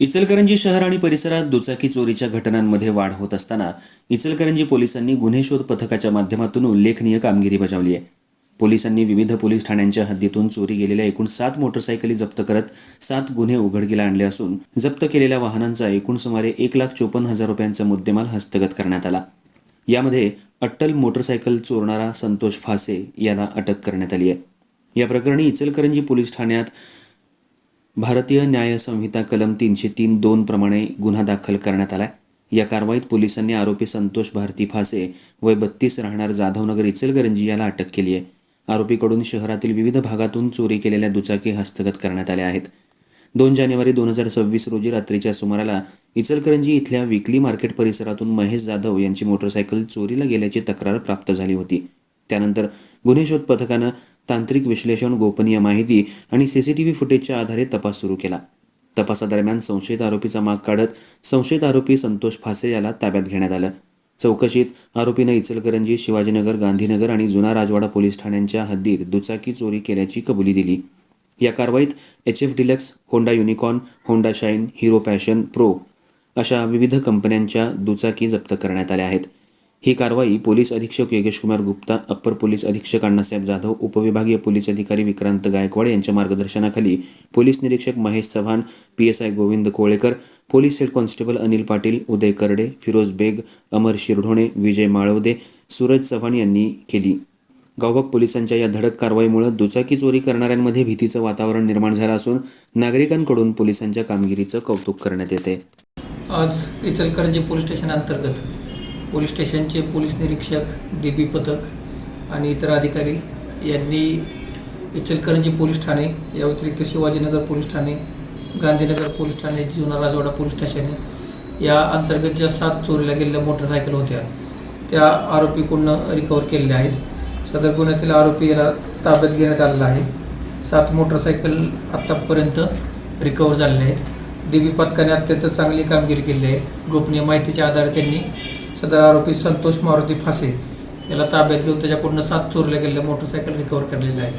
इचलकरंजी शहर आणि परिसरात दुचाकी चोरीच्या घटनांमध्ये वाढ होत असताना इचलकरंजी पोलिसांनी गुन्हे शोध पथकाच्या माध्यमातून उल्लेखनीय कामगिरी बजावली आहे. पोलिसांनी विविध पोलीस ठाण्यांच्या हद्दीतून चोरी गेलेल्या एकूण सात मोटरसायकली जप्त करत सात गुन्हे उघडकीला आणले असून जप्त केलेल्या वाहनांचा एकूण सुमारे एक लाख चोपन्न हजार रुपयांचा मुद्देमाल हस्तगत करण्यात आला. यामध्ये अट्टल मोटरसायकल चोरणारा संतोष फासे याला अटक करण्यात आली आहे. या प्रकरणी इचलकरंजी पोलीस ठाण्यात भारतीय न्यायसंहिता कलम तीनशे तीन दोन प्रमाणे गुन्हा दाखल करण्यात आला या कारवाईत पोलिसांनी आरोपी संतोष भारती फासे वय बत्तीस राहणार जाधवनगर इचलकरंजी याला अटक केली आहे. आरोपीकडून शहरातील विविध भागातून चोरी केलेल्या दुचाकी हस्तगत करण्यात आल्या आहेत. दोन जानेवारी दोन हजार सव्वीस रोजी रात्रीच्या सुमाराला इचलकरंजी इथल्या विकली मार्केट परिसरातून महेश जाधव यांची मोटरसायकल चोरीला गेल्याची तक्रार प्राप्त झाली होती. त्यानंतर गुन्हे शोध पथकानं तांत्रिक विश्लेषण गोपनीय माहिती आणि सीसीटीव्ही फुटेजच्या आधारे तपास सुरू केला. तपासादरम्यान संशयित आरोपीचा माग काढत संशयित आरोपी संतोष फासे याला ताब्यात घेण्यात आलं. चौकशीत आरोपीनं इचलकरंजी शिवाजीनगर गांधीनगर आणि जुना राजवाडा पोलीस ठाण्यांच्या हद्दीत दुचाकी चोरी केल्याची कबुली दिली. या कारवाईत H F deluxe Honda Unicorn Honda Shine Hero Passion Pro अशा विविध कंपन्यांच्या दुचाकी जप्त करण्यात आल्या आहेत. ही कारवाई पोलीस अधीक्षक योगेश कुमार गुप्ता अप्पर पोलीस अधीक्षक अण्णासाहेब जाधव उपविभागीय पोलीस अधिकारी विक्रांत गायकवाड यांच्या मार्गदर्शनाखाली पोलीस निरीक्षक Mahesh Chavan P S I Govind Kolekar police head constable Anil Patil Uday Karde Firoz Beg Amar Shirdhone Vijay Malavade Suraj Chavan यांनी केली. गावबाग पोलिसांच्या या धडक कारवाईमुळे दुचाकी चोरी करणाऱ्यांमध्ये भीतीचं वातावरण निर्माण झालं असून नागरिकांकडून पोलिसांच्या कामगिरीचं कौतुक करण्यात येते आज इचलकरंजी पोलीस स्टेशन अंतर्गत पोलीस स्टेशनचे पोलीस निरीक्षक डी पी पथक आणि इतर अधिकारी यांनी इचलकरंजी पोलीस ठाणे या व्यतिरिक्त शिवाजीनगर पोलीस ठाणे गांधीनगर पोलीस ठाणे जुना राजवाडा पोलीस स्टेशन या अंतर्गत ज्या सात चोरीला गेलेल्या मोटरसायकल होत्या त्या आरोपीकडून रिकवर केलेल्या आहेत? सदर गुन्ह्यातील आरोपी याला ताब्यात घेण्यात आलेला आहे. सात मोटरसायकल आत्तापर्यंत रिकवर झालेल्या आहेत. डी बी पथकाने अत्यंत चांगली कामगिरी केली आहे. गोपनीय माहितीच्या आधारे त्यांनी सदर आरोपी संतोष मारुती फासे. याला ताब्यात घेऊन त्याच्याकडून सात चोरल्या गेलेल्या मोटरसायकल रिकवर केलेल्या आहेत.